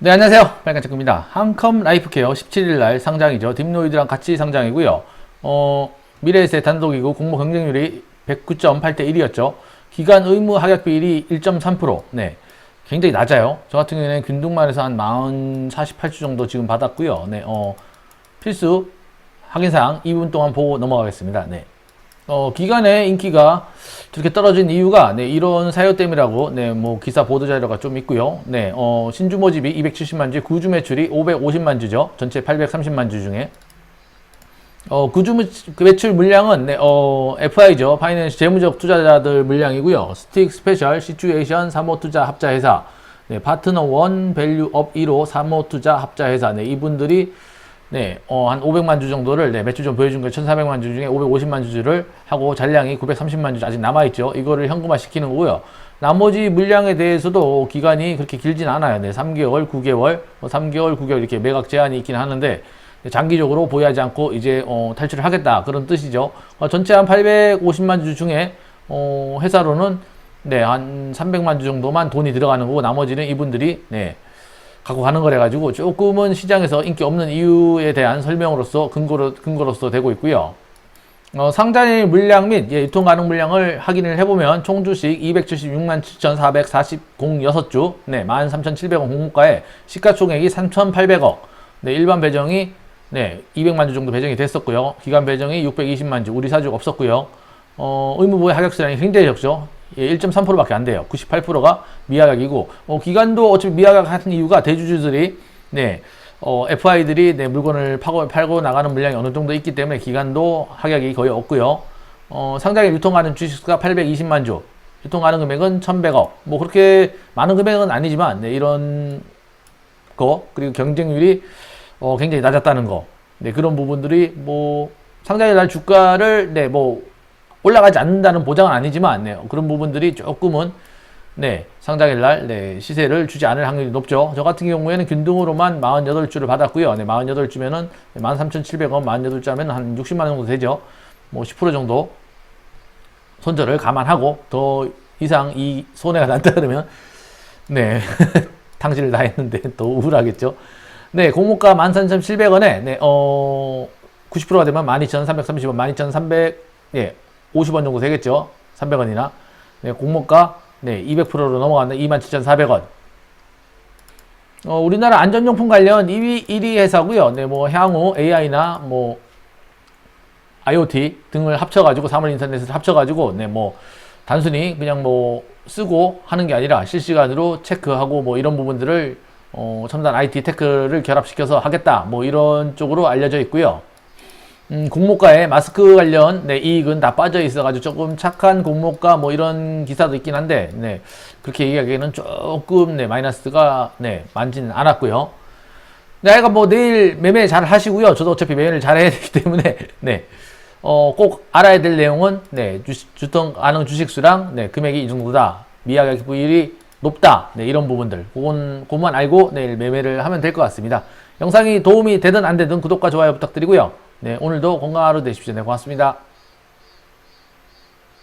네, 안녕하세요. 빨간체크입니다. 한컴 라이프케어 17일 날 상장이죠. 딥노이드랑 같이 상장이고요. 어, 미래에셋 단독이고 공모 경쟁률이 109.8대 1이었죠. 기간 의무 합격 비율이 1.3%. 네. 굉장히 낮아요. 저 같은 경우에는 균등만에서 한 40, 48주 정도 지금 받았고요. 네, 어, 필수 확인사항 2분 동안 보고 넘어가겠습니다. 네. 어, 기간의 인기가 저렇게 떨어진 이유가 네, 이런 사유 때문이라고 네, 뭐 기사 보도 자료가 좀 있고요. 네, 어, 신주 모집이 270만 주, 구주 매출이 550만 주죠. 전체 830만 주 중에 어, 구주 매출 물량은 네, 어, FI죠. 파이낸스 재무적 투자자들 물량이고요. 스틱 스페셜 시츄에이션 사모 투자 합자 회사 네, 파트너 원 밸류업 1호 사모 투자 합자 회사 네, 이분들이 네, 어, 한 500만 주 정도를 네, 매출 좀 보여준 거 1,400만 주 중에 550만 주를 하고 잔량이 930만 주 아직 남아 있죠. 이거를 현금화 시키는 거고요. 나머지 물량에 대해서도 기간이 그렇게 길진 않아요. 네, 3개월, 9개월, 뭐 3개월, 9개월 이렇게 매각 제한이 있긴 하는데 네, 장기적으로 보유하지 않고 이제 어, 탈출을 하겠다 그런 뜻이죠. 어, 전체 한 850만 주 중에 어, 회사로는 네, 한 300만 주 정도만 돈이 들어가는 거고 나머지는 이분들이 네, 갖고 가는 거래 가지고 조금은 시장에서 인기 없는 이유에 대한 설명으로서 근거로 근거로서 되고 있고요. 어, 상장의 물량 및 예, 유통 가능 물량을 확인을 해보면 총 주식 276만 7,440주, 네, 13,700원 공모가에 시가총액이 3,800억, 네, 일반 배정이 네, 200만 주 정도 배정이 됐었고요. 기간 배정이 620만 주, 우리 사주가 없었고요. 어, 의무부의 하격 수량이 굉장히 적죠. 예, 1.3%밖에 안 돼요. 98%가 미하격이고, 어, 기간도 어차피 미하격 하는 이유가 대주주들이, 네, 어, FI들이 네, 물건을 파고, 팔고 나가는 물량이 어느 정도 있기 때문에 기간도 하격이 거의 없고요. 어, 상장에 유통하는 주식수가 820만 주, 유통하는 금액은 1,100억. 뭐 그렇게 많은 금액은 아니지만, 네, 이런 거, 그리고 경쟁률이 어, 굉장히 낮았다는 거. 네, 그런 부분들이 뭐 상장의 날 주가를 네, 뭐 올라가지 않는다는 보장은 아니지만 네, 그런 부분들이 조금은 네, 상장일 날 네, 시세를 주지 않을 확률이 높죠. 저 같은 경우에는 균등으로만 48주를 받았고요. 네, 48주면은 13,700원, 48주면 한 60만 원 정도 되죠. 뭐 10% 정도 손절을 감안하고 더 이상 이 손해가 난다 그러면 네, 당신을 다 했는데 더 우울하겠죠. 네, 공모가 13,700원에 네, 어 90%가 되면 12,330원, 12,300 예, 50원 정도 되겠죠. 300원이나. 네, 공모가 네, 200%로 넘어가는 27,400원. 어, 우리나라 안전용품 관련 2위 1위 회사고요. 네, 뭐 향후 AI나 뭐 IoT 등을 합쳐가지고 사물 인터넷을 합쳐가지고 네, 뭐 단순히 그냥 뭐 쓰고 하는 게 아니라 실시간으로 체크하고 뭐 이런 부분들을 어, 첨단 IT 테크를 결합시켜서 하겠다. 뭐 이런 쪽으로 알려져 있고요. 음, 공모가에 마스크 관련 네, 이익은 다 빠져 있어가지고 조금 착한 공모가 뭐 이런 기사도 있긴 한데 네, 그렇게 얘기하기에는 조금 네, 마이너스가 네, 많지는 않았고요. 내가 뭐 내일 매매 잘 하시고요. 저도 어차피 매매를 잘 해야 되기 때문에 네, 어, 꼭 알아야 될 내용은 네, 주식, 주통 가능 주식수랑 네, 금액이 이 정도다. 미하격 비율이 높다. 네, 이런 부분들. 그건, 그만 알고 내일 매매를 하면 될 것 같습니다. 영상이 도움이 되든 안 되든 구독과 좋아요 부탁드리고요. 네, 오늘도 건강한 하루 되십시오. 네, 고맙습니다.